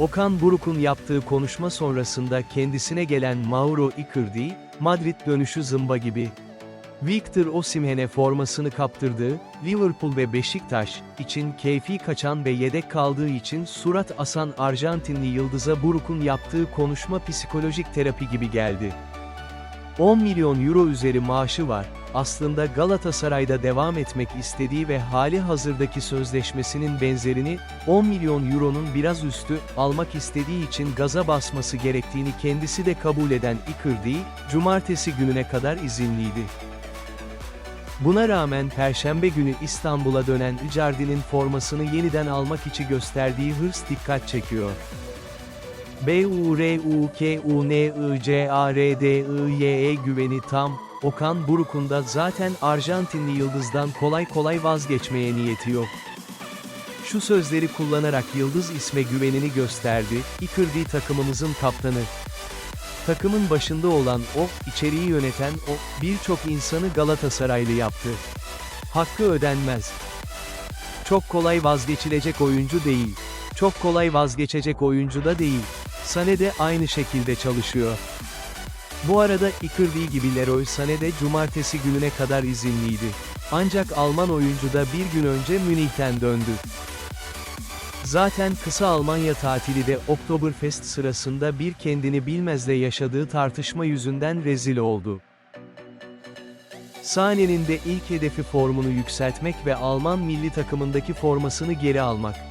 Okan Buruk'un yaptığı konuşma sonrasında kendisine gelen Mauro Icardi, Madrid dönüşü zımba gibi. Victor Osimhen'e formasını kaptırdığı, Liverpool ve Beşiktaş için keyfi kaçan ve yedek kaldığı için surat asan Arjantinli yıldıza Buruk'un yaptığı konuşma psikolojik terapi gibi geldi. 10 milyon euro üzeri maaşı var, aslında Galatasaray'da devam etmek istediği ve hali hazırdaki sözleşmesinin benzerini, 10 milyon euronun biraz üstü, almak istediği için gaza basması gerektiğini kendisi de kabul eden Icardi, cumartesi gününe kadar izinliydi. Buna rağmen Perşembe günü İstanbul'a dönen Icardi'nin formasını yeniden almak için gösterdiği hırs dikkat çekiyor. B-U-R-U-K-U-N-I-C-A-R-D-I-Y-E güveni tam, Okan Buruk'un da zaten Arjantinli yıldızdan kolay kolay vazgeçmeye niyeti yok. Şu sözleri kullanarak Yıldız isme güvenini gösterdi, Icardi takımımızın kaptanı. Takımın başında olan o, içeriği yöneten o, birçok insanı Galatasaraylı yaptı. Hakkı ödenmez. Çok kolay vazgeçilecek oyuncu değil. Çok kolay vazgeçecek oyuncu da değil. Sane de aynı şekilde çalışıyor. Bu arada Icardi gibi Leroy Sané de cumartesi gününe kadar izinliydi. Ancak Alman oyuncu da bir gün önce Münih'ten döndü. Zaten kısa Almanya tatili de Oktoberfest sırasında bir kendini bilmezle yaşadığı tartışma yüzünden rezil oldu. Sane'nin de ilk hedefi formunu yükseltmek ve Alman milli takımındaki formasını geri almak.